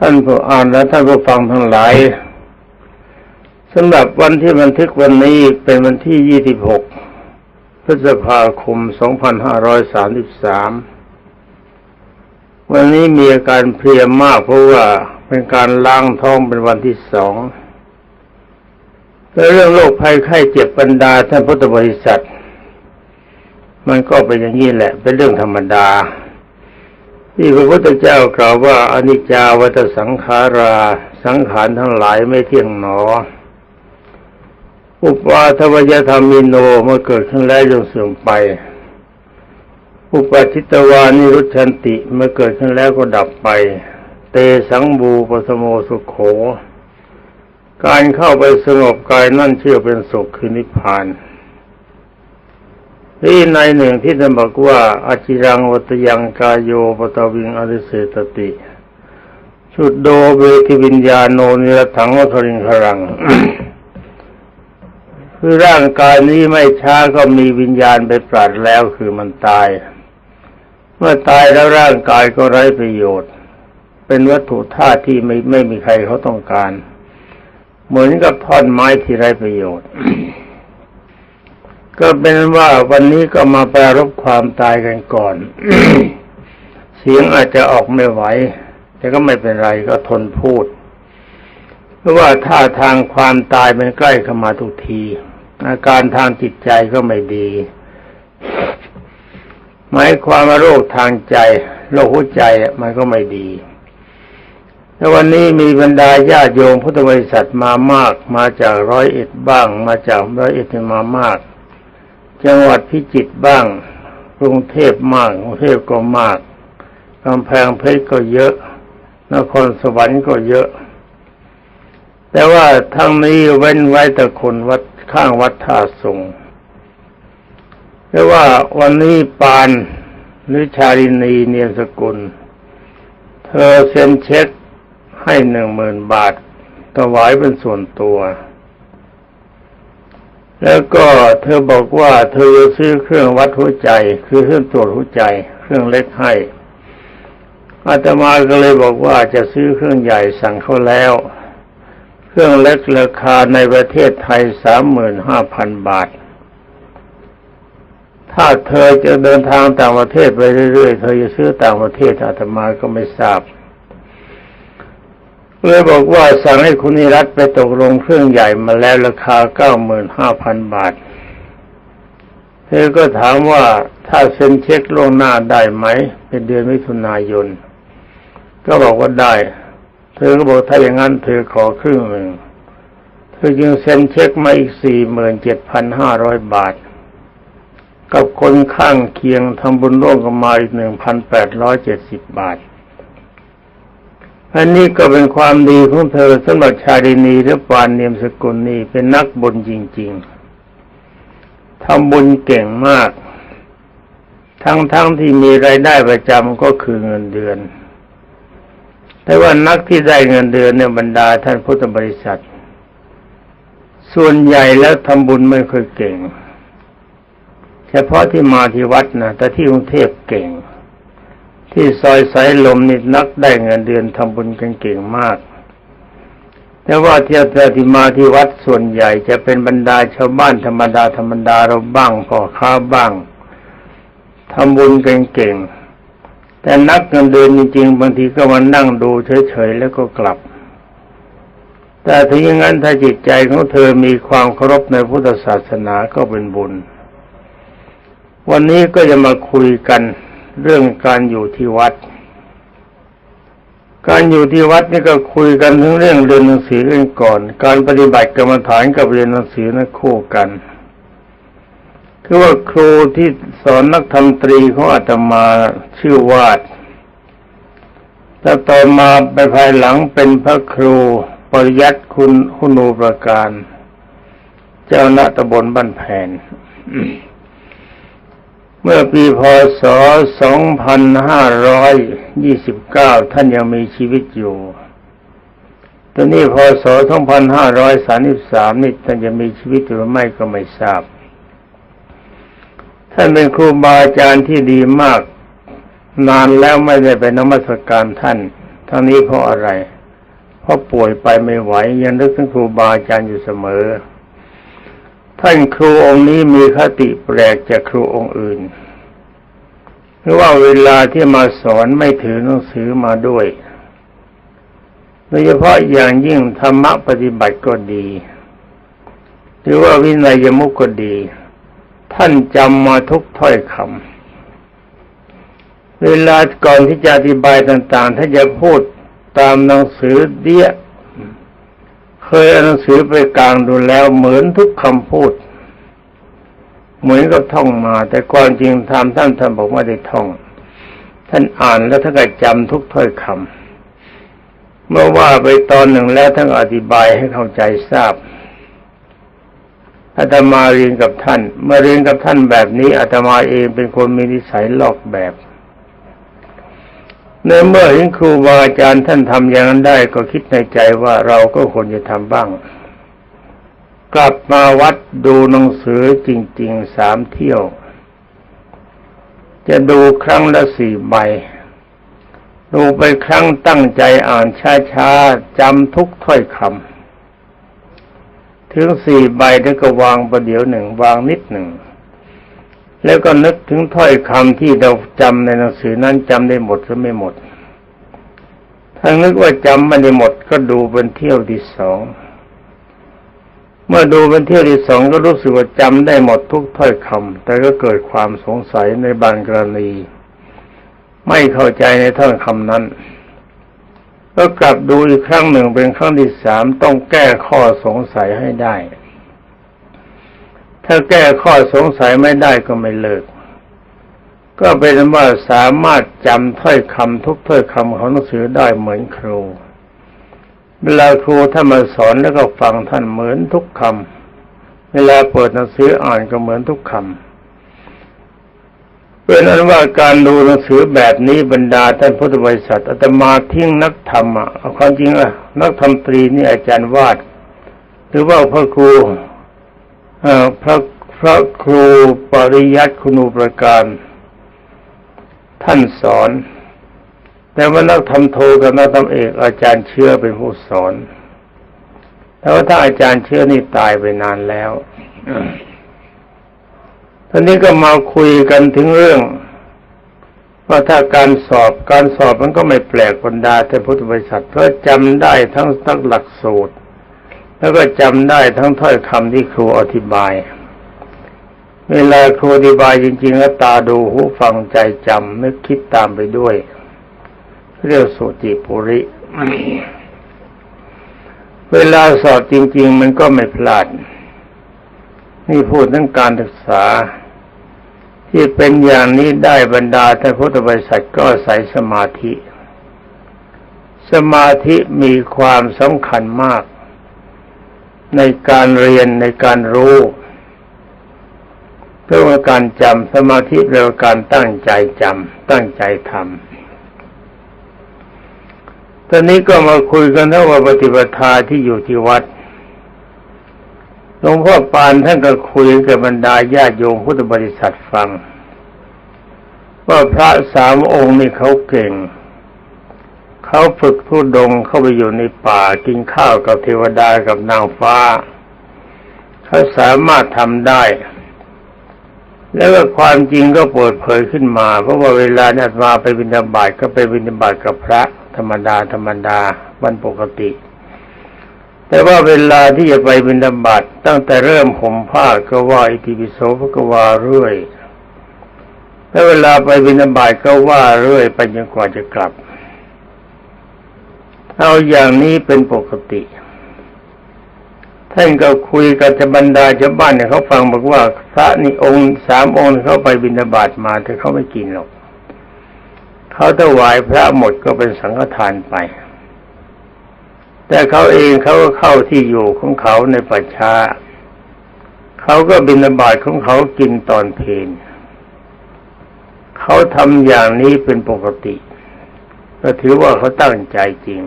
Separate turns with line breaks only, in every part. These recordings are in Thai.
ท่านผู้อ่านและท่านผู้ฟังทั้งหลายสำหรับวันที่บันทึกวันนี้เป็นวันที่ 26 พฤษภาคม 2533 วันนี้มีอาการเพลียมากเพราะว่าเป็นการล้างท้องเป็นวันที่สองและเรื่องโรคภัยไข้เจ็บบรรดาท่านพุทธบริษัท มันก็เป็นอย่างนี้แหละ เป็นเรื่องธรรมดา ที่พระพุทธเจ้ากล่าวว่าอนิจจาวัตสังขารา สังขารทั้งหลายไม่เที่ยงหนอ อุปาทวยธรรมิโนเมื่อเกิดขึ้นแล้วย่อมเสื่อมไป อุปชิตวานิรุชันติเมื่อเกิดขึ้นแล้วก็ดับไป เตสังบูปสโมสุขโข การเข้าไปสงบกายนั่นเชื่อเป็นสุขคือนิพพาน ที่ในหนึ่งที่ท่านบอกว่าอาจิรังวัตยังกายโยปตวิงอริเสตติชุดโดเวทิวิญญาโนนิรถังวัทริงครัง คือร่างกายนี้ไม่ช้าก็มีวิญญาณไปปราดแล้วคือมันตาย เมื่อตายแล้วร่างกายก็ไร้ประโยชน์ เป็นวัตถุธาตุที่ไม่ไม่มีใครเขาต้องการ เหมือนกับท่อนไม้ที่ไร้ประโยชน์ ก็เป็นว่าวันนี้ก็มาแปรรบความตายกันก่อน เสียงอาจจะออกไม่ไหว แต่ก็ไม่เป็นไรก็ทนพูด เพราะว่าท่าทางความตายมันใกล้เข้ามาทุกที อาการทางจิตใจก็ไม่ดี หมายความว่าโรคทางใจ โรคหัวใจมันก็ไม่ดีแล้ววันนี้มีบรรดาญาโยมพุทธบริษัทมามาก มาจากร้อยเอ็ดบ้าง มาจากร้อยเอ็ดมามาก จังหวัดพิจิตรบ้าง กรุงเทพมากกรุงเทพก็มากกำแพงเพชรก็เยอะ นครสวรรค์ก็เยอะ แต่ว่าทั้งนี้เว้นไว้แต่คนวัดข้างวัดท่าสงเพรียกว่าวันนี้ปานหรือชาลินีเนียนสกุล เธอเซ็นเช็คให้หนึ่งหมื่นบาทถวายเป็นส่วนตัว แล้วก็เธอบอกว่าเธอซื้อเครื่องวัดหัวใจ คือเครื่องตรวจหัวใจ เครื่องเล็กให้อาตมาก็เลยบอกว่าจะซื้อเครื่องใหญ่สั่งเขาแล้ว เครื่องเล็กราคาในประเทศไทยสามหมื่นห้าพันบาท ถ้าเธอจะเดินทางต่างประเทศไปเรื่อยๆ เธอจะซื้อต่างประเทศอาตมาก็ไม่ทราบ เลยบอกว่าสั่งให้คุณนิรัตไปตกลงเครื่องใหญ่มาแล้วราคาเก้าหมื่นห้าพันบาท เธอก็ถามว่าถ้าเซ็นเช็คล่วงหน้าได้ไหม เป็นเดือนมิถุนายน ก็บอกว่าได้ เธอก็บอกถ้าอย่างนั้นเธอขอครึ่งหนึ่งเธอจึงเซ็นเช็คมาอีกสี่หมื่นเจ็ดพันห้าร้อยบาท กับคนข้างเคียงทำบุญร่วมกันมาอีกหนึ่งพันแปดร้อยเจ็ดสิบบาท อันนี้ก็เป็นความดีของเธอสำหรับชาดินีหรือปานเนียมสกุลนี่เป็นนักบุญจริง ๆทำบุญเก่งมาก ทั้งๆทที่มีรายได้ประจำก็คือเงินเดือน แต่ว่านักที่ได้เงินเดือนในบรรดาท่านพุทธบริษัท ส่วนใหญ่แล้วทำบุญไม่ค่อยเก่ง เฉพาะที่มาที่วัดนะแต่ที่กรุงเทพเก่ง ที่ซอยสายลมนี่นักได้เงินเดือนทำบุญกันเก่งมาก แต่ว่าเที่ยวเธอที่มาที่วัดส่วนใหญ่จะเป็นบรรดาชาวบ้านธรรมดาธรรมดาเราบ้างพ่อค้าบ้างทำบุญกันเก่ง แต่นักเงินเดือนจริงๆบางทีก็มานั่งดูเฉยๆแล้วก็กลับ แต่ถึงอย่างนั้นถ้าจิตใจของเธอมีความเคารพในพุทธศาสนาก็เป็นบุญ วันนี้ก็จะมาคุยกัน เรื่องการอยู่ที่วัด การอยู่ที่วัดนี่ก็คุยกันถึงเรื่องเรียนหนังสือกันก่อน การปฏิบัติกรรมฐานกับเรียนหนังสือนั้นคู่กันคือว่าครูที่สอนนักธรรมตรีของอาตมาชื่อวาดแต่ต่อมาไปภายหลังเป็นพระครูปริยัติคุณคุณูประการ เจ้าหน้าตบลบ้านแผน มื่อปีพศ 2529 ท่านยังมีชีวิตอยู่ตอนนี้พศ 2533 นี่ท่านจะมีชีวิตหรือไม่ก็ไม่ทราบ ท่านเป็นครูบาอาจารย์ที่ดีมาก นานแล้วไม่ได้ไปนมัสการท่าน ทั้งนี้เพราะอะไร เพราะป่วยไปไม่ไหวยังนึกถึงครูบาอาจารย์อยู่เสมอ ท่านครูองค์นี้มีคติแปลกจากครูองค์อื่นหรือว่าเวลาที่มาสอนไม่ถือหนังสือมาด้วยโดยเฉพาะอย่างยิ่งธรรมะปฏิบัติก็ดี หรือว่าวินัยมุกก็ดี ท่านจำมาทุกถ้อยคำเวลาก่อนที่จะอธิบายต่าง ๆ ถ้าจะพูดตามหนังสือเดีย เคยเอานหนังสือไปกลางดูแล้วเหมือนทุกคำพูด เหมือนกับท่องมา แต่ก่อนจริงทำท่านท่านบอกไม่ได้ท่อง ท่านอ่านแล้วท่านก็จำทุกถ้อยคำเมื่อว่าไปตอนหนึ่งแล้วท่านอธิบายให้เข้าใจทราบอาตมาเรียนกับท่าน เมื่อเรียนกับท่านแบบนี้อาตมาเองเป็นคนมีนิสัยลอกแบบ ในเมื่อเห็นครูบาอาจารย์ท่านทำอย่างนั้นได้ก็คิดในใจว่าเราก็ควรจะทำบ้าง กลับมาวัดดูหนังสือจริงๆสามเที่ยว จะดูครั้งละสี่ใบ ดูไปครั้งตั้งใจอ่านช้าๆจำทุกถ้อยคำถึงสี่ใบแล้วก็วางประเดี๋ยวหนึ่ง วางนิดหนึ่ง แล้วก็นึกถึงถ้อยคำที่เราจำในหนังสือนั้นจำได้หมดหรือไม่หมด ถ้านึกว่าจำไม่ได้หมดก็ดูเป็นเที่ยวที่สอง เมื่อดูเป็นเที่ยวที่สองก็รู้สึกว่าจำได้หมดทุกถ้อยคำแต่ก็เกิดความสงสัยในบางกรณี ไม่เข้าใจในถ้อยคำนั้น ก็กลับดูอีกครั้งหนึ่งเป็นครั้งที่สามต้องแก้ข้อสงสัยให้ได้ ถ้าแก้ข้อสงสัยไม่ได้ก็ไม่เลิก ก็เป็นว่าสามารถจำถ้อยคำทุกถ้อยคำของหนังสือได้เหมือนครู เวลาครูท่านมาสอนแล้วก็ฟังท่านเหมือนทุกคำเวลาเปิดหนังสืออ่านก็เหมือนทุกคำเป็นอันว่าการดูหนังสือแบบนี้บรรดาท่านพุทธบริษัทอาตมาทิ้งนักธรรมอะเอาความจริงอะนักธรรมตรีนี่อาจารย์วาด หรือว่าพระครู พระพระครูปริยัติคุณูประการ ท่านสอน แต่ว่านักธรรมโทกับนักธรรมเอก อาจารย์เชื่อเป็นผู้สอน แต่ว่าถ้าอาจารย์เชื่อนี่ตายไปนานแล้วตอนนี้ก็มาคุยกันถึงเรื่องว่าถ้าการสอบการสอบมันก็ไม่แปลกบรรดาแต่พุทธบริษัทเพราะจำได้ทั้งทั้งหลักสูตร แล้วก็จำได้ทั้งถ้อยคำที่ครูอธิบาย เวลาครูอธิบายจริงๆ แล้วตาดูหูฟังใจจำนึกคิดตามไปด้วย เรียกสุจิปุริ เวลาสอบจริง ๆ มันก็ไม่พลาด นี่พูดถึงการศึกษา ที่เป็นอย่างนี้ได้บรรดาท่านพุทธบริษัทก็ใส่สมาธิ สมาธิมีความสำคัญมาก ในการเรียนในการรู้เพื่องการจำสมาธิเรื่องการตั้งใจจำตั้งใจทำตอนนี้ก็มาคุยกันเรื่องว่าปฏิปทาที่อยู่ที่วัดหลวงพ่อปานท่านก็คุยกับบรรดาญาติโยมพุทธบริษัทฟัง ว่าพระสามองค์นี่เขาเก่ง เขาฝึกทุดงเข้าไปอยู่ในป่ากินข้าวกับเทวดากับนางฟ้า เขาสามารถทำได้ แล้วก็ความจริงก็เปิดเผยขึ้นมา เพราะว่าเวลาเนี่ยมาไปบิณฑบาตก็ไปบิณฑบาตกับพระธรรมดาธรรมดาวันปกติ แต่ว่าเวลาที่จะไปบิณฑบาตตั้งแต่เริ่มห่มผ้าก็ว่าอิติปิโสพระกวาเรื่อยแล้วเวลาไปบิณฑบาตก็ว่าเรื่อยไปจนกว่าจะกลับ เอาอย่างนี้เป็นปกติ ท่านก็คุยกับบรรดาชาวบ้านเนี่ยเขาฟังบอกว่าพระนี่องค์สามองค์เขาไปบิณฑบาตมาแต่เขาไม่กินหรอกเขาถวายพระหมดก็เป็นสังฆทานไป แต่เขาเองเขาก็เข้าที่อยู่ของเขาในป่าช้าเขาก็บิณฑบาตของเขากินตอนเพลนเขาทำอย่างนี้เป็นปกติก็ถือว่าเขาตั้งใจจริง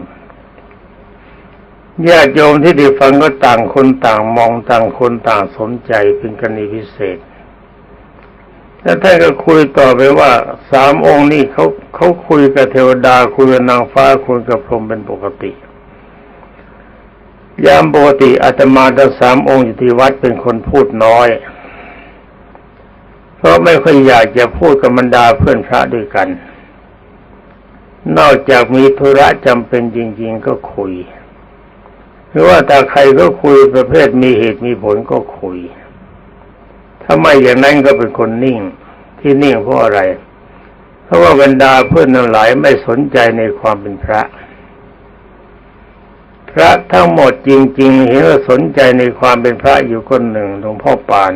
ญาติโยมที่ได้ฟังก็ต่างคนต่างมองต่างคนต่างสนใจเป็นกรณีพิเศษ แล้วท่านก็คุยต่อไปว่าสามองค์นี่เขาเขาคุยกับเทวดาคุยกับนางฟ้าคุยกับพรหมเป็นปกติ ยามปกติอาตมาทั้งสามองค์อยู่ที่วัดเป็นคนพูดน้อย เพราะไม่ค่อยอยากจะพูดกับบรรดาเพื่อนพระด้วยกัน นอกจากมีธุระจำเป็นจริง ๆ ก็คุย หรือว่าถ้าใครก็คุยประเภทมีเหตุมีผลก็คุย ถ้าไม่อย่างนั้นก็เป็นคนนิ่ง ที่นิ่งเพราะอะไร เพราะว่าบรรดาเพื่อนทั้งหลายไม่สนใจในความเป็นพระ พระทั้งหมดจริง ๆ เห็นว่าสนใจในความเป็นพระอยู่คนหนึ่งหลวงพ่อปาน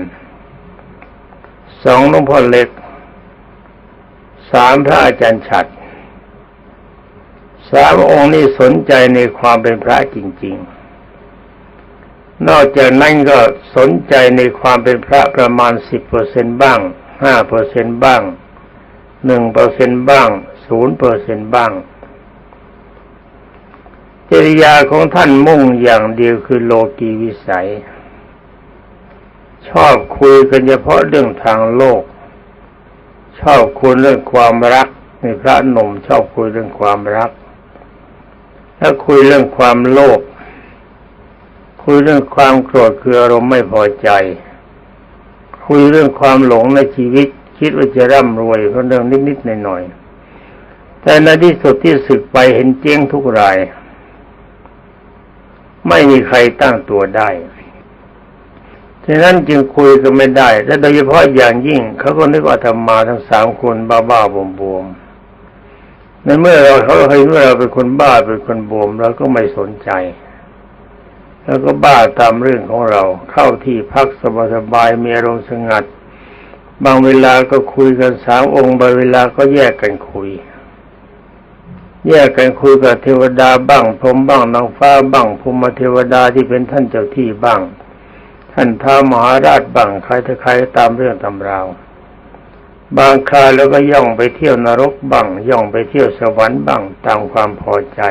สองหลวงพ่อเล็กสามพระอาจารย์ฉัดสามองค์นี้สนใจในความเป็นพระจริง ๆ นอกจากนั้นก็สนใจในความเป็นพระประมาณสิบเปอร์เซ็นบ้างห้าเปอร์เซ็นบ้างหนึ่งเปอร์เซ็นบ้างศูนย์เปอร์เซ็นบ้าง จริยาของท่านมุ่งอย่างเดียวคือโลกีวิสัย ชอบคุยกันเฉพาะเรื่องทางโลก ชอบคุยเรื่องความรักในพระหนุ่มชอบคุยเรื่องความรัก ถ้าคุยเรื่องความโลภ คุยเรื่องความโกรธคืออารมณ์ไม่พอใจ คุยเรื่องความหลงในชีวิต คิดว่าจะร่ำรวยเพราะเรื่องนิดๆหน่อยๆแต่ในที่สุดที่ศึกไปเห็นเจ๊งทุกราย ไม่มีใครตั้งตัวได้ฉะนั้นจึงคุยกันไม่ได้ และโดยเฉพาะอย่างยิ่งเขาก็นึกว่าธรรมาทั้งสามคนบ้าๆบวมๆในเมื่อเราเขาเห็นว่าเราเป็นคนบ้าเป็นคนบวมเราก็ไม่สนใจ แล้วก็บ้าตามเรื่องของเราเข้าที่พักสบายๆมีอารมณ์สงัด บางเวลาก็คุยกันสามองค์บางเวลาก็แยกกันคุย แยกกันคุยกับเทวดาบ้างพรหมบ้างนางฟ้าบ้างภูมิเทวดาที่เป็นท่านเจ้าที่บ้าง ท่านท้ามหาราชบ้างใครถ้าใครตามเรื่องตำราวบางคราวแล้วก็ย่องไปเที่ยวนรกบ้างย่องไปเที่ยวสวรรค์บ้างตามความพอใจ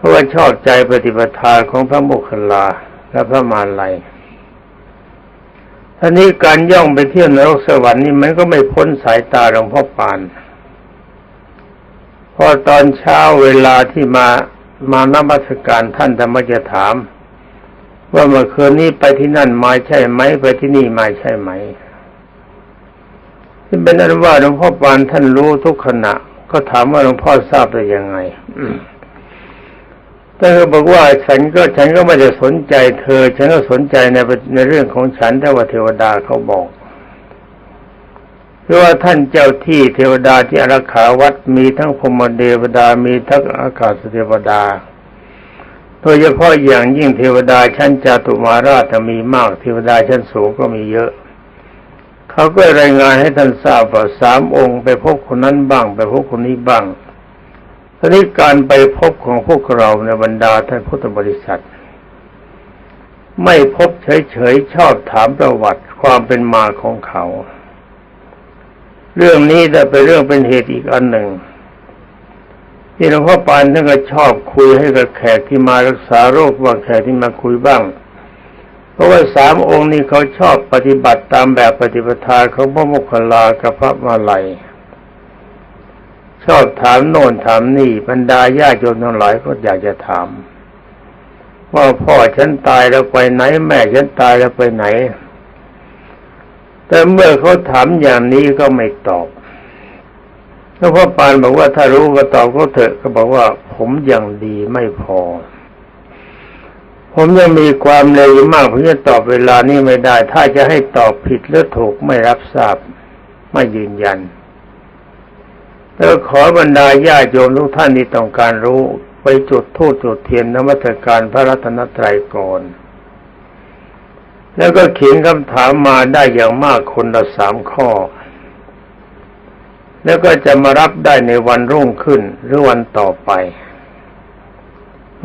เพราะว่าชอบใจปฏิปทาของพระโมคคัลลาและพระมาลัยท่านี้การย่องไปเที่ยวนรกสวรรค์นี่มันก็ไม่พ้นสายตาหลวงพ่อปาน พอตอนเช้าเวลาที่มามานมัสการท่านธรรมจะถาม ว่าเมื่อคืนนี้ไปที่นั่นมาใช่ไหม ไปที่นี่มาใช่ไหมที่เป็นอันว่าหลวงพ่อปานท่านรู้ทุกขณะ ก็ถามว่าหลวงพ่อทราบได้ยังไง เธอบอกว่าฉันก็ฉันก็ไม่ได้สนใจ เธอ ฉันก็สนใจในในเรื่องของฉันแต่ว่าเทวดาเขาบอกคือว่าท่านเจ้าที่เทวดาที่อารักขาวัดมีทั้งพมเทวดามีทั้งอากาศเทวดา โดยเฉพาะอย่างยิ่งเทวดาชั้นจตุมาราชมีมาก เทวดาชั้นสูงก็มีเยอะ เขาก็รายงานให้ท่านทราบว่าสามองค์ไปพบคนนั้นบ้าง ไปพบคนนี้บ้าง ทีนี้การไปพบของพวกเราในบรรดาท่านพุทธบริษัท ไม่พบเฉยๆชอบถามประวัติความเป็นมาของเขา เรื่องนี้แต่เป็นเรื่องเป็นเหตุอีกอันหนึ่ง ที่หลวงพ่อปานท่านก็ชอบคุยให้กับแขกที่มารักษาโรคบางแขกที่มาคุยบ้าง เพราะว่าสามองค์นี้เขาชอบปฏิบัติตามแบบปฏิปทาของพระโมคคัลลากับพระมาลัย ชอบถามโน่นถามนี่บรรดาญาโยมทั้งหลายก็อยากจะถาม ว่าพ่อฉันตายแล้วไปไหน แม่ฉันตายแล้วไปไหน แต่เมื่อเขาถามอย่างนี้ก็ไม่ตอบแล้วพ่อปานบอกว่าถ้ารู้ก็ตอบเขาเถอะก็บอกว่า ผมยังดีไม่พอ ผมยังมีความเร็วมากผมจะตอบเวลานี้ไม่ได้ ถ้าจะให้ตอบผิดหรือถูกไม่รับทราบ ไม่ยืนยัน แล้วขอบรรดาญาโยมทุกท่านที่ต้องการรู้ไปจุดทูตจุดเทียนนมัสการพระรัตนตรัยก่อน แล้วก็เขียนคำถามมาได้อย่างมากคนละสามข้อ แล้วก็จะมารับได้ในวันรุ่งขึ้นหรือวันต่อไป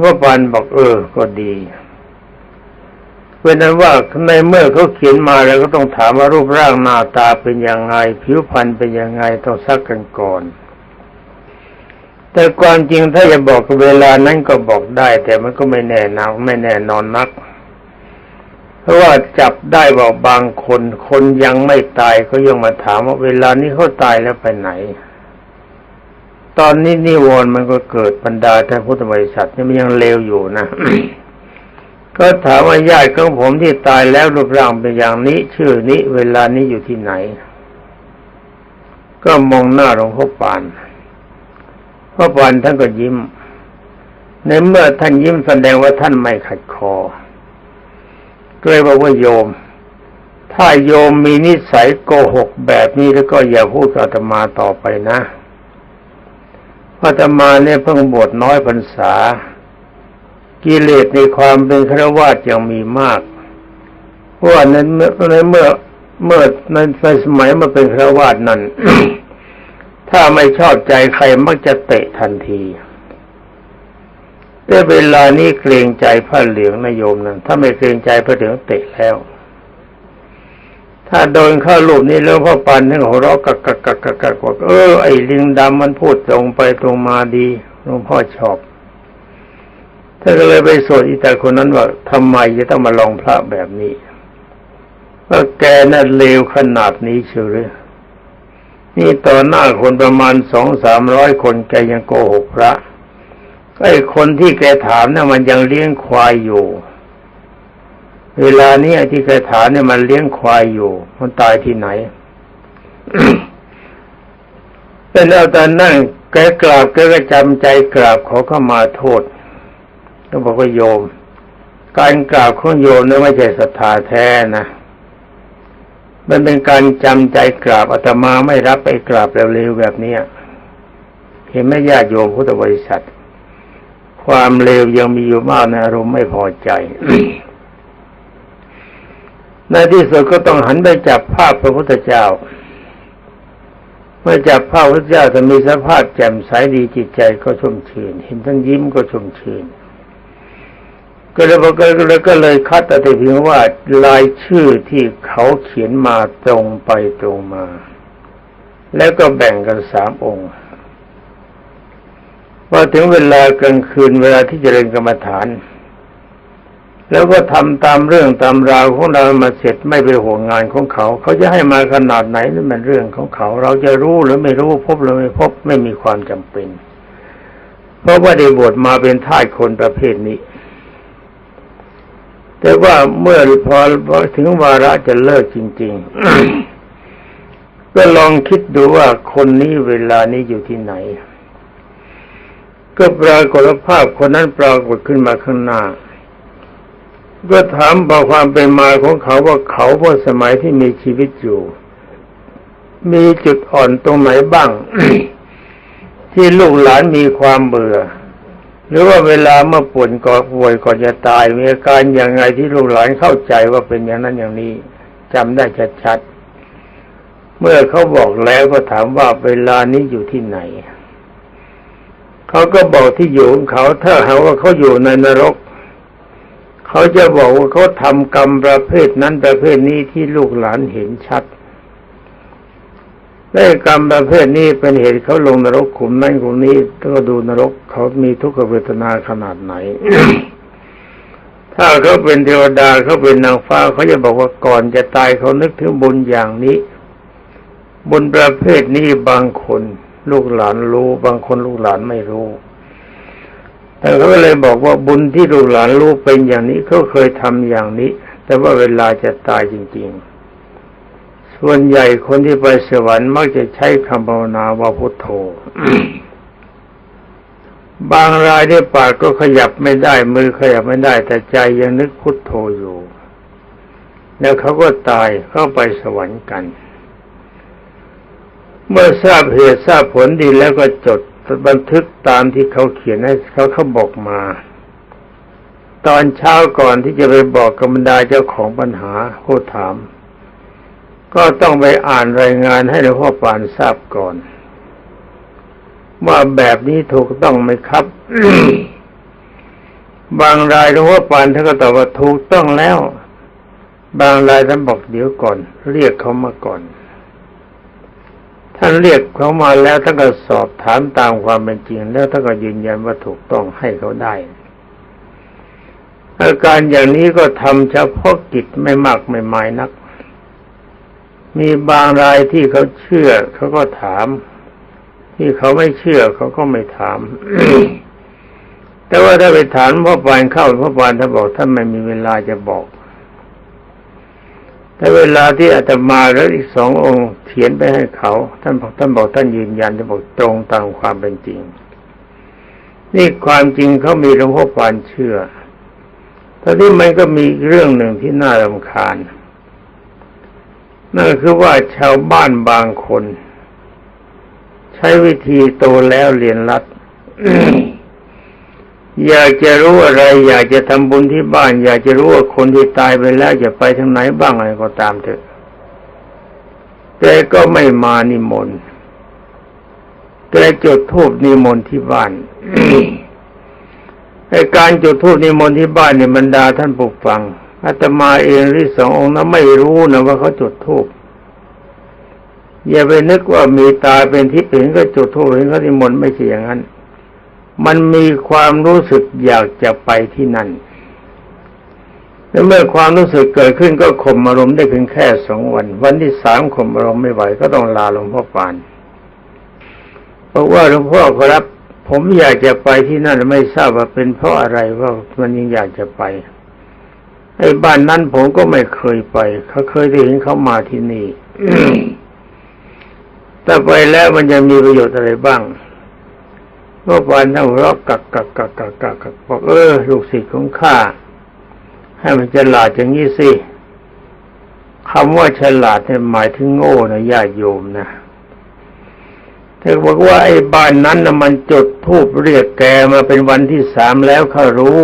ว่าปันบอกเออก็ดีเป็นนั้นว่าในเมื่อเขาเขียนมาแล้วก็ต้องถามว่ารูปร่างหน้าตาเป็นยังไง ผิวพรรณเป็นยังไงต้องซักกันก่อน แต่ความจริงถ้าจะบอกเวลานั้นก็บอกได้ แต่มันก็ไม่แน่นอนไม่แน่นอนนัก เพเพราะว่าจับได้ว่าบางคนคนยังไม่ตายก็ยังมาถามว่าเวลานี้เขาตายแล้วไปไหน ตอนนี้นิวรณ์มันก็เกิดบรรดาท่านพุทธบริษัทนี่มันยังเลวอยู่นะก็ถามว่าญาติของผมที่ตายแล้วรูปร่างเป็นอย่างนี้ ชื่อนี้ เวลานี้อยู่ที่ไหน ก็มองหน้าหลวงพ่อปาน พ่อปานท่านก็ยิ้ม ในเมื่อท่านยิ้มแสดงว่าท่านไม่ขัดคอก็เลยบอกว่าโยม ถ้าโยมมีนิสัยโกหกแบบนี้แล้วก็อย่าพูดกับอาตมาต่อไปนะพระอาตมาเนี่ยเพิ่งบวชน้อยพรรษา กิเลสในความเป็นฆราวาสยังมีมากเพราะว่าในเมื่อในเมื่อเมื่อในสมัยมาเป็นฆราวาสนั้น ถ้าไม่ชอบใจใครมักจะเตะทันทีแต่เวลานี้เกรงใจพระเหลืองนายโยมนั้นถ้าไม่เกรงใจพระเหลืองเตะแล้ว ถ้าโดนเข้าลูกนี้แล้วพ่อปันทั้งหัวเราะกักกักกักกักกักว่าเออไอ้ลิงดำมันพูดตรงไปตรงมาดีหลวงพ่อชอบท่านก็เลยไปสวดอีตาคนนั้นว่าทำไมจะต้องมาลองพระแบบนี้ว่าแกน่ะเลวขนาดนี้เชียวหรือ นี่ต่อหน้าคนประมาณสองสามร้อยคนแกยังโกหกพระไอ้คนที่แกถามเนี่ยมันยังเลี้ยงควายอยู่ เวลานี้ไอ้ที่แกถามเนี่ยมันเลี้ยงควายอยู่ มันตายที่ไหนเป็นเอาต่นั่งแกกราบแกก็จำใจกราบขอเข้ามาโทษก็บอกว่าโยม การกราบของโยมเนี่ยไม่ใช่ศรัทธาแท้นะ มันเป็นการจำใจกราบอาตมาไม่รับไปกราบเร็วๆแบบนี้เห็นไหมญาติโยมพุทธบริษัท ความเลวยังมีอยู่มากในอารมณ์ไม่พอใจในที่สุดก็ต้องหันไปจับภาพพระพุทธเจ้า เมื่อจับภาพพระพุทธเจ้าจะมีสภาพแจ่มใสดีจิตใจก็ชุ่มชื่น เห็นท่านยิ้มก็ชุ่มชื่น ก็เลยบอกก็เลยก็เลยคัดแต่เพียงว่าลายชื่อที่เขาเขียนมาตรงไปตรงมา แล้วก็แบ่งกันสามองค์พอถึงเวลากลางคืนเวลาที่จเจริญกรรมฐาน แล้วก็ทำตามเรื่องตามราวของเรามาเสร็จไม่ไปห่วงงานของเขา เขาจะให้มาขนาดไหนนั่นเป็นเรื่องของเขา เราจะรู้หรือไม่รู้พบหรือไม่พบไม่มีความจำเป็น เพราะว่าได้บวชมาเป็นท่าสคนประเภทนี้ แต่ว่าเมื่อพอถึงวาระจะเลิกจริง ๆ ก็ลองคิดดูว่าคนนี้เวลานี้อยู่ที่ไหน ก็ปรากฏภาพคนนั้นปรากฏขึ้นมาข้างหน้า ก็ถามบอกความเป็นมาของเขาว่าเขาเมื่อสมัยที่มีชีวิตอยู่ มีจุดอ่อนตรงไหนบ้าง ที่ลูกหลานมีความเบื่อ หรือว่าเวลาเมื่อป่วยก่อนป่วยก่อนจะตายมีอาการอย่างไงที่ลูกหลานเข้าใจว่าเป็นอย่างนั้นอย่างนี้จำได้ชัดๆเมื่อเขาบอกแล้วก็ถามว่าเวลานี้อยู่ที่ไหนเขาก็บอกที่อยู่ของเขาถ้าหาว่าเขาอยู่ในนรก เขาจะบอกว่าเขาทำกรรมประเภทนั้นประเภทนี้ที่ลูกหลานเห็นชัด ได้กรรมประเภทนี้เป็นเหตุเขาลงนรกขุมนั่นขุมนี้ก็ดูนรกเขามีทุกขเวทนาขนาดไหน ถ้าเขาเป็นเทวดาเขาเป็นนางฟ้าเขาจะบอกว่าก่อนจะตายเขานึกถึงบุญอย่างนี้บุญประเภทนี้บางคนลูกหลานรู้ บางคนลูกหลานไม่รู้ แต่เขาก็เลยบอกว่าบุญที่ลูกหลานรู้เป็นอย่างนี้เขาเคยทำอย่างนี้ แต่ว่าเวลาจะตายจริง ๆ ส่วนใหญ่คนที่ไปสวรรค์มักจะใช้คำภาวนาว่าพุทโธ บางรายได้ปากก็ขยับไม่ได้มือขยับไม่ได้ แต่ใจยังนึกพุทโธอยู่ แล้วเขาก็ตายเข้าไปสวรรค์กัน เมื่อทราบเหตุทราบผลดีแล้วก็จดบันทึกตามที่เขาเขียนให้เขาเขาบอกมา ตอนเช้าก่อนที่จะไปบอกกรรมดาเจ้าของปัญหาผู้ถาม ก็ต้องไปอ่านรายงานให้หลวงพ่อปานทราบก่อน ว่าแบบนี้ถูกต้องไหมครับ บางรายหลวงพ่อปานท่านก็ตอบว่าถูกต้องแล้ว บางรายท่านบอกเดี๋ยวก่อน เรียกเขามาก่อน ท่านเรียกเขามาแล้วท่านก็สอบถามตามความเป็นจริง แล้วท่านก็ยืนยันว่าถูกต้องให้เขาได้อาการอย่างนี้ก็ทำเฉพาะกิจไม่มากไม่หมายนัก มีบางรายที่เขาเชื่อเขาก็ถาม ที่เขาไม่เชื่อเขาก็ไม่ถาม แต่ว่าถ้าไปถามพ่อปานเข้าพ่อปานท่านบอกท่านไม่มีเวลาจะบอกแต่เวลาที่อาตมาแล้วอีกสององค์เขียนไปให้เขา ท่านบอกท่านบอกท่านยืนยันจะบอกตรงตามความเป็นจริง นี่ความจริงเขามีหลวงพ่อปานเชื่อแตอนนี้มันก็มีเรื่องหนึ่งที่น่ารำคาญ นั่นคือว่าชาวบ้านบางคน ใช้วิธีโตแล้วเรียนรัดอยากจะรู้อะไร อยากจะทำบุญที่บ้าน อยากจะรู้ว่าคนที่ตายไปแล้วจะไปทางไหนบ้างอะไรก็ตามเถอะแต่ก็ไม่มานิมนต์แต่จุดทูบนิมนต์ที่บ้านไอการจุดธูปนิมนต์ที่บ้านเนี่ยบรรดาท่านปกฟัง อาตมาเองที่สององค์นั้นไม่รู้นะว่าเขาจุดธูปอย่าไปนึกว่ามีตาเป็นทิพย์เห็นก็จุดธูปเห็นเขานิมนไม่ใช่อย่างนั้น มันมีความรู้สึกอยากจะไปที่นั่นแล้วเมื่อความรู้สึกเกิดขึ้นก็ข่มอารมณ์ได้เพียงแค่สองวัน วันที่สามข่มอารมณ์ไม่ไหวก็ต้องลาหลวงพ่อปานบอกว่าหลวงพ่อครับ ผมอยากจะไปที่นั่นไม่ทราบว่าเป็นเพราะอะไรว่ามันยังอยากจะไป ไอ้บ้านนั้นผมก็ไม่เคยไป เขาเคยได้เห็นเขามาที่นี่แต่ไปแล้วมันจะมีประโยชน์อะไรบ้างเมื่อวานนั่งรอกกักกักกักกักกักกักบอกเออลูกศิษย์ของข้าให้มันฉลาดอย่างนี้สิคำว่าฉลาดเนี่ยหมายถึงโง่นะญาติโยมนะธอบอกว่าไอ้บ้านนั้นนะมันจุดทูบเรียกแกมาเป็นวันที่สามแล้วข้ารู้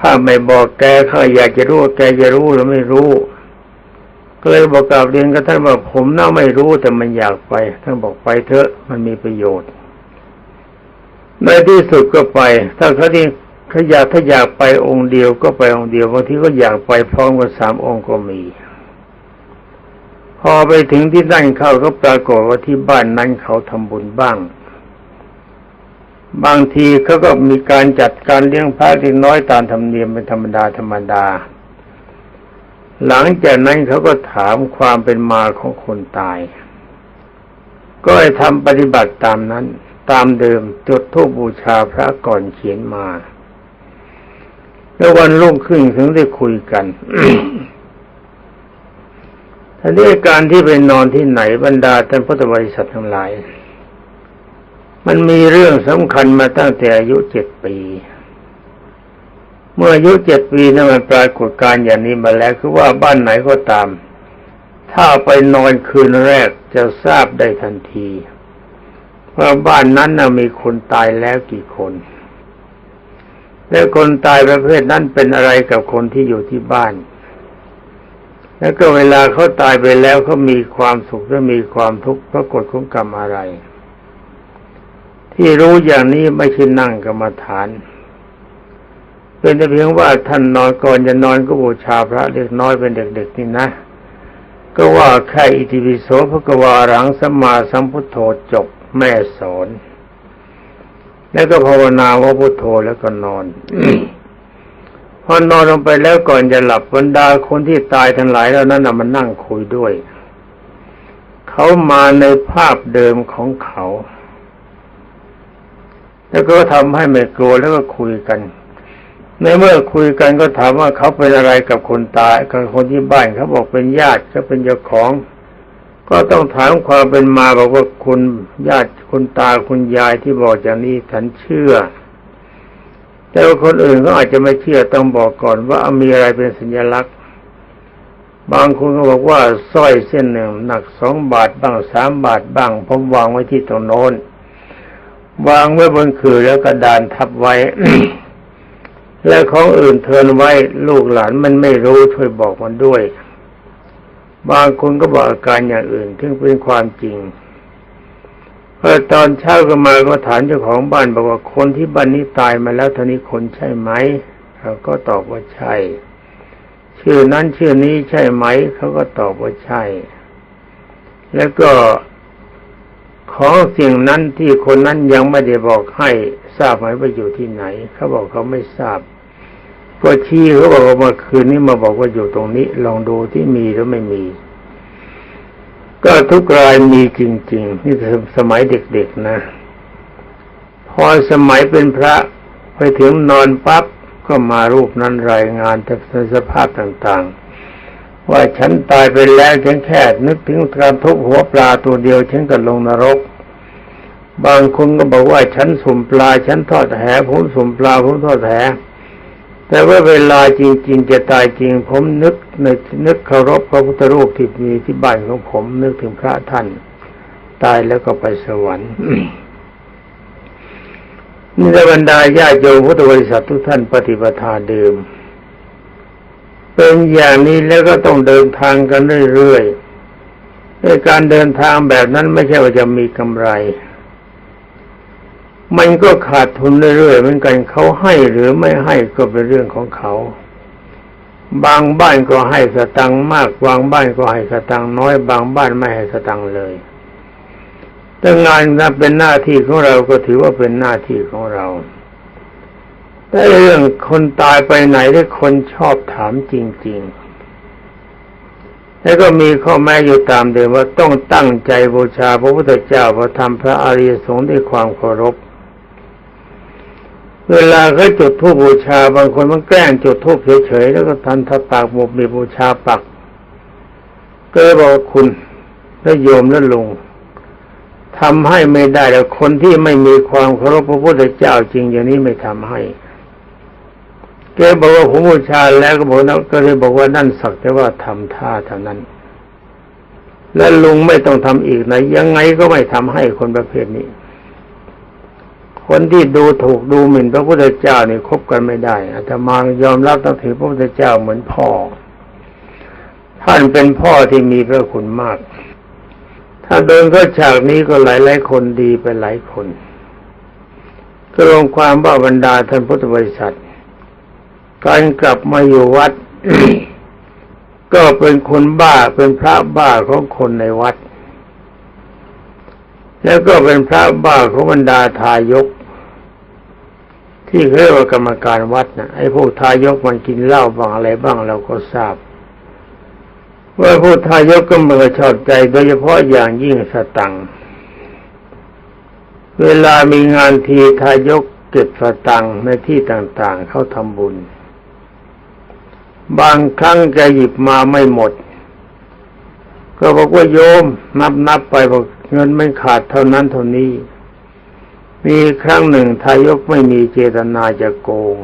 ข้าไม่บอกแกข้าอยากจะรู้แกจะรู้หรือไม่รู้ ก็เลยบอกกล่าวเรียนกับท่านว่าผมน่าไม่รู้แต่มันอยากไป ท่านบอกไปเถอะมันมีประโยชน์ ในที่สุดก็ไป ถ้าเขาที่เขาอยากถ้าอยากไปองค์เดียวก็ไปองค์เดียวบางทีก็อยากไปพร้อมกับสามองค์ก็มี พอไปถึงที่นั่นเขาก็ปรากฏว่าที่บ้านนั้นเขาทำบุญบ้าง บางทีเขาก็มีการจัดการเลี้ยงพระเล็กน้อยตามธรรมเนียมเป็นธรรมดาธรรมดา หลังจากนั้นเขาก็ถามความเป็นมาของคนตาย ก็ให้ทำปฏิบัติตามนั้น ตามเดิมจุดทูปบูชาพระก่อนเขียนมาแล้ววันรุ่งขึ้นถึงได้คุยกันอันนี้การที่ไปนอนที่ไหนบรรดาท่านพุทธบริษัททั้งหลาย มันมีเรื่องสำคัญมาตั้งแต่อายุเจ็ดปี เมื่ออายุเจ็ดปีนั้นมันปรากฏการอย่างนี้มาแล้วคือว่าบ้านไหนก็ตาม ถ้าไปนอนคืนแรกจะทราบได้ทันทีว่าบ้านนั้นนะมีคนตายแล้วกี่คน และคนตายประเภทนั้นเป็นอะไรกับคนที่อยู่ที่บ้าน แล้วก็เวลาเขาตายไปแล้วเขามีความสุขหรือมีความทุกข์เพราะกฎของกรรมอะไร ที่รู้อย่างนี้ไม่ใช่นั่งกรรมฐาน เป็นแต่เพียงว่าท่านนอนก่อนจะนอนก็บูชาพระเล็กน้อยเป็นเด็กๆนี่นะ ก็ว่าแค่อิติปิโสพระกวารังสัมมาสัมพุทโธจบแม่สอนแล้วก็ภาวนาว่าพุทโธแล้วก็นอนพอนอนลงไปแล้วก่อนจะหลับบรรดาคนที่ตายทั้งหลายแล้วนั้นนะมันนั่งคุยด้วย เขามาในภาพเดิมของเขา แล้วก็ทำให้ไม่กลัวแล้วก็คุยกันในเมื่อคุยกันก็ถามว่าเขาเป็นอะไรกับคนตายกับคนที่บ้านเขาบอกเป็นญาติเขาเป็นเจ้าของ ก็ต้องถามความเป็นมาบอกว่าคุณญาติคุณตาคุณยายที่บอกอย่างนี้ฉันเชื่อ แต่ว่าคนอื่นก็อาจจะไม่เชื่อต้องบอกก่อนว่ามีอะไรเป็นสัญลักษณ์ บางคนก็บอกว่าสร้อยเส้นหนึ่งหนักสองบาทบ้างสามบาทบ้างผมวางไว้ที่ตรงโน้น วางไว้บนคือแล้วกระดานทับไว้ และของอื่นเทินไว้ลูกหลานมันไม่รู้ช่วยบอกมันด้วย บางคนก็บอกอาการอย่างอื่นซึ่งเป็นความจริงเพอตอนเช้าก็มาก็ถามเจ้าของบ้านบอกว่าคนที่บ้านนี้ตายมาแล้วท่านี้คนใช่ไหมเขาก็ตอบว่าใช่ ชื่อนั้นชื่อนี้ใช่ไหมเขาก็ตอบว่าใช่ แล้วก็ ของสิ่งนั้นที่คนนั้นยังไม่ได้บอกให้ทราบไหมว่าอยู่ที่ไหน เขาบอกเขาไม่ทราบก็ชี้เขาบอกว่าเมื่อคืนนี้มาบอกว่าอยู่ตรงนี้ ลองดูที่มีหรือไม่มี ก็ทุกรายมีจริง ๆ นี่คือสมัยเด็กๆนะ พอสมัยเป็นพระไปถึงนอนปั๊บก็มารูปนั้นรายงานในสภาพต่างๆ ว่าฉันตายไปแล้วฉันแค่นึกถึงการทุบหัวปลาตัวเดียวฉันก็ลงนรก บางคนก็บอกว่าฉันสุ่มปลาฉันทอดแหผมสุ่มปลาผมทอดแหแต่ว่าเวลาจริง ๆ จะตายจริง ผมนึกในนึกเคารพพระพุทธรูปที่มีที่บ้านของผมนึกถึงพระท่าน ตายแล้วก็ไปสวรรค์นี่บรรดาญาโยมพุทธบริษัททุกท่านปฏิปทาเดิม เป็นอย่างนี้แล้วก็ต้องเดินทางกันเรื่อยๆในการเดินทางแบบนั้นไม่ใช่ว่าจะมีกำไร มันก็ขาดทุนเรื่อยๆเหมือนกันเขาให้หรือไม่ให้ก็เป็นเรื่องของเขา บางบ้านก็ให้สตังค์มาก บางบ้านก็ให้สตังค์น้อย บางบ้านไม่ให้สตังค์เลยแต่งานนั้นเป็นหน้าที่ของเราก็ถือว่าเป็นหน้าที่ของเรา เรื่องคนตายไปไหนที่คนชอบถามจริง ๆ แล้วก็มีข้อแม้อยู่ตามเดิมว่าต้องตั้งใจบูชาพระพุทธเจ้าพระธรรมพระอริยสงฆ์ด้วยความเคารพ เวลาเขาจุดธูปบูชาบางคนมันแกล้งจุดธูปเฉยๆแล้วก็ทันทัปากบมีบูชาปักก็เลยบอกคุณแล้วโยมแล้วลุงทำให้ไม่ได้แล้วคนที่ไม่มีความเคารพพระพุทธเจ้าจริงอย่างนี้ไม่ทำให้ แกบอกว่าผมบูชาแล้วก็บอกนะก็เลยบอกว่านั่นสักแต่ว่าทำท่าเท่านั้น และลุงไม่ต้องทำอีกนะยังไงก็ไม่ทำให้คนประเภทนี้ คนที่ดูถูกดูหมิ่นพระพุทธเจ้านี่คบกันไม่ได้อาตมายอมรับต้องถือพระพุทธเจ้าเหมือนพ่อ ท่านเป็นพ่อที่มีพระคุณมาก ถ้าเดินเข้าฉากนี้ก็หลายหลายคนดีไปหลายคนก็ลงความว่าบรรดาท่านพุทธบริษัท การกลับมาอยู่วัด ก็เป็นคนบ้าเป็นพระบ้าของคนในวัด แล้วก็เป็นพระบ้าของบรรดาทายก ที่เรียกว่ากรรมการวัดนะไอ้พวกทายกมันกินเหล้าบ้างอะไรบ้างเราก็ทราบว่าผู้ทายกก็เมื่อชอบใจโดยเฉพาะอย่างยิ่งสตังเวลามีงานทีทายกเก็บสตังในที่ต่างๆ เขาทำบุญ บางครั้งแกหยิบมาไม่หมด ก็บอกว่าโยมนับนับไปบอกเงินไม่ขาดเท่านั้นเท่านี้ มีครั้งหนึ่งทายกไม่มีเจตนาจะโกง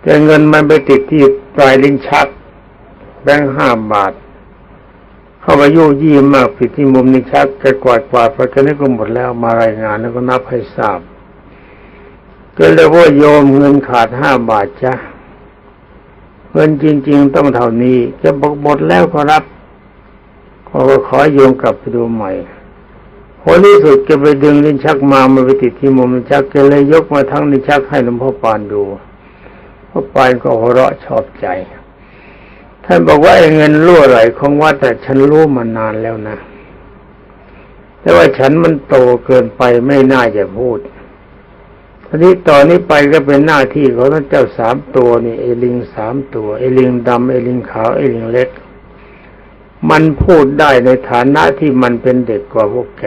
แต่เงินมันไปติดที่ปลายลิ้นชักแบงค์ห้าบาท เข้าไปโย่ยี่มากผิดที่มุมนิ้ชักจะกวาดกวาดไปกันนี้ก็หมดแล้วมารายงานแล้วก็นับให้ทราบก็เลยว่าโยมเงินขาดห้าบาทจ้ะ เงินจริง ๆ ต้องเท่านี้จะบอกหมดแล้วก็รับก็ขอโยมกลับไปดูใหม่ผลที่สุดแกไปดึงลิ้นชักมามันไปติดที่มุมลิ้นชักแกเลยยกมาทั้งลิ้นชักให้หลวงพ่อปานดูพ่อปานก็หัวเราะชอบใจท่านบอกว่าไอ้เงินรั่วไหลของวัดแต่ฉันรู้มานานแล้วนะ แต่ว่าฉันมันโตเกินไปไม่น่าจะพูด ทีนี้ตอนนี้ไปก็เป็นหน้าที่ของท่านเจ้าสามตัวนี่ไอ้ลิงสามตัวไอ้ลิงดำไอ้ลิงขาวไอ้ลิงเล็ก มันพูดได้ในฐานะที่มันเป็นเด็กกว่าพวกแก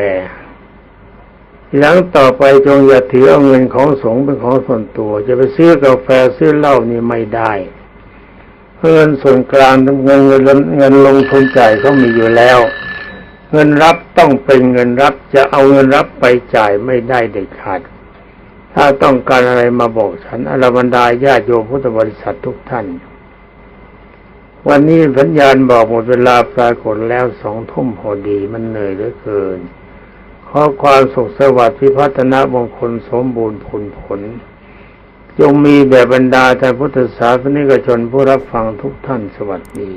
หลังต่อไปจงอย่าถือเอาเงินของสงฆ์เป็นของส่วนตัว จะไปซื้อกาแฟซื้อเหล้านี่ไม่ได้เงินส่วนกลางเงินเงินเงินลงทุนจ่ายเขามีอยู่แล้ว เงินรับต้องเป็นเงินรับจะเอาเงินรับไปจ่ายไม่ได้เด็ดขาด ถ้าต้องการอะไรมาบอกฉันอรบรรดาญาโยมพุทธบริษัททุกท่าน วันนี้สัญญาณบอกหมดเวลาปรากฏแล้วสองทุ่มพอดีมันเหนื่อยเหลือเกิน ขอความสุขสวัสดิ์พิพัฒนามงคลสมบูรณ์ผลผลจงมีแด่บรรดาท่านพุทธศาสนิกชนผู้รับฟังทุกท่านสวัสดี